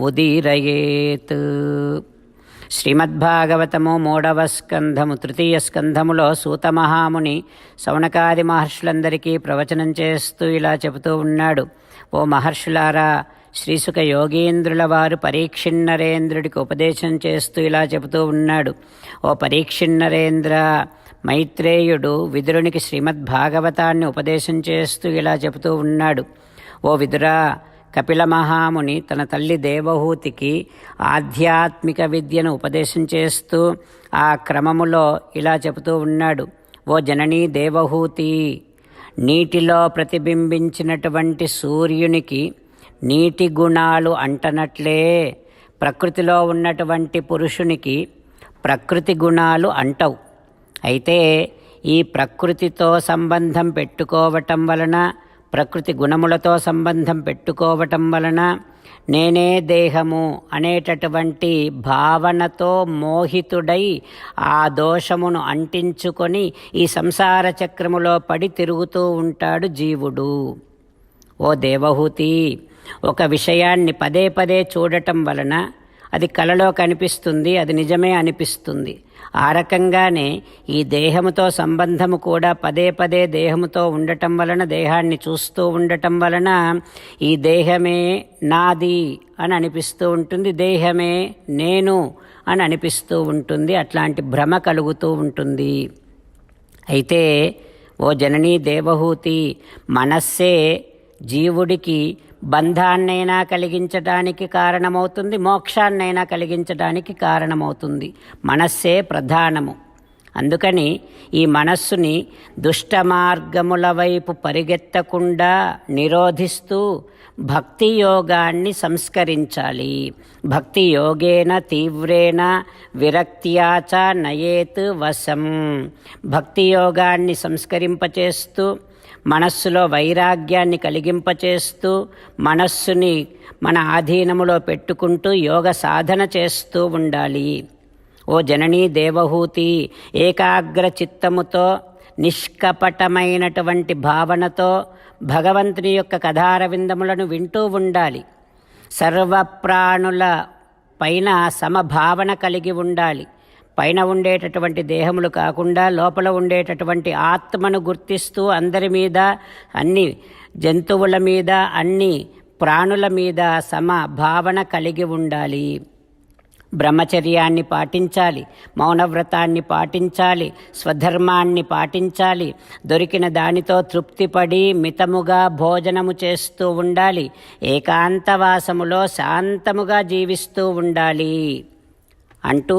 ఉదీరయేత్. శ్రీమద్భాగవతము మూడవ స్కంధము తృతీయ స్కంధములో సూతమహాముని సౌనకాది మహర్షులందరికీ ప్రవచనం చేస్తూ ఇలా చెబుతూ ఉన్నాడు. ఓ మహర్షులారా శ్రీసుక యోగీంద్రుల వారు పరీక్షిన్నరేంద్రుడికి ఉపదేశం చేస్తూ ఇలా చెబుతూ ఉన్నాడు. ఓ పరీక్షిన్నరేంద్ర మైత్రేయుడు విదురునికి శ్రీమద్భాగవతాన్ని ఉపదేశం చేస్తూ ఇలా చెబుతూ ఉన్నాడు. ఓ విదురా కపిల మహాముని తన తల్లి దేవహూతికి ఆధ్యాత్మిక విద్యను ఉపదేశం చేస్తూ ఆ క్రమములో ఇలా చెబుతూ ఉన్నాడు. ఓ జననీ దేవహూతి నీటిలో ప్రతిబింబించినటువంటి సూర్యునికి నీటి గుణాలు అంటనట్లే. ప్రకృతిలో ఉన్నటువంటి పురుషునికి ప్రకృతి గుణాలు అంటవు. అయితే ఈ ప్రకృతితో సంబంధం పెట్టుకోవటం వలన ప్రకృతి గుణములతో సంబంధం పెట్టుకోవటం వలన నేనే దేహము అనేటటువంటి భావనతో మోహితుడై ఆ దోషమును అంటించుకొని ఈ సంసార చక్రములో పడి తిరుగుతూ ఉంటాడు జీవుడు. ఓ దేవహూతి ఒక విషయాన్ని పదే పదే చూడటం వలన అది కలలో కనిపిస్తుంది అది నిజమే అనిపిస్తుంది. ఆ రకంగానే ఈ దేహముతో సంబంధము కూడా పదే పదే దేహముతో ఉండటం వలన దేహాన్ని చూస్తూ ఉండటం వలన ఈ దేహమే నాది అని అనిపిస్తూ ఉంటుంది దేహమే నేను అని అనిపిస్తూ ఉంటుంది అట్లాంటి భ్రమ కలుగుతూ ఉంటుంది. అయితే ఓ జననీ దేవహూతి మనస్సే జీవుడికి బంధాన్నైనా కలిగించడానికి కారణమవుతుంది మోక్షాన్నైనా కలిగించడానికి కారణమవుతుంది. మనస్సే ప్రధానము. అందుకని ఈ మనస్సుని దుష్ట మార్గముల వైపు పరిగెత్తకుండా నిరోధిస్తూ భక్తి యోగాన్ని సంస్కరించాలి. భక్తి యోగేన తీవ్రేణ విరక్త్యాచ నయేత్ వశం. భక్తి యోగాన్ని సంస్కరింపచేస్తూ మనస్సులో వైరాగ్యాన్ని కలిగింపచేస్తూ మనస్సుని మన ఆధీనములో పెట్టుకుంటూ యోగ సాధన చేస్తూ ఉండాలి. ఓ జననీ దేవహూతి ఏకాగ్ర చిత్తముతో నిష్కపటమైనటువంటి భావనతో భగవంతుని యొక్క కథారవిందములను వింటూ ఉండాలి. సర్వప్రాణుల పైన సమభావన కలిగి ఉండాలి. పైన ఉండేటటువంటి దేహములు కాకుండా లోపల ఉండేటటువంటి ఆత్మను గుర్తిస్తూ అందరి మీద అన్ని జంతువుల మీద అన్ని ప్రాణుల మీద సమ భావన కలిగి ఉండాలి. బ్రహ్మచర్యాన్ని పాటించాలి మౌనవ్రతాన్ని పాటించాలి స్వధర్మాన్ని పాటించాలి దొరికిన దానితో తృప్తిపడి మితముగా భోజనము చేస్తూ ఉండాలి ఏకాంతవాసములో శాంతముగా జీవిస్తూ ఉండాలి అంటూ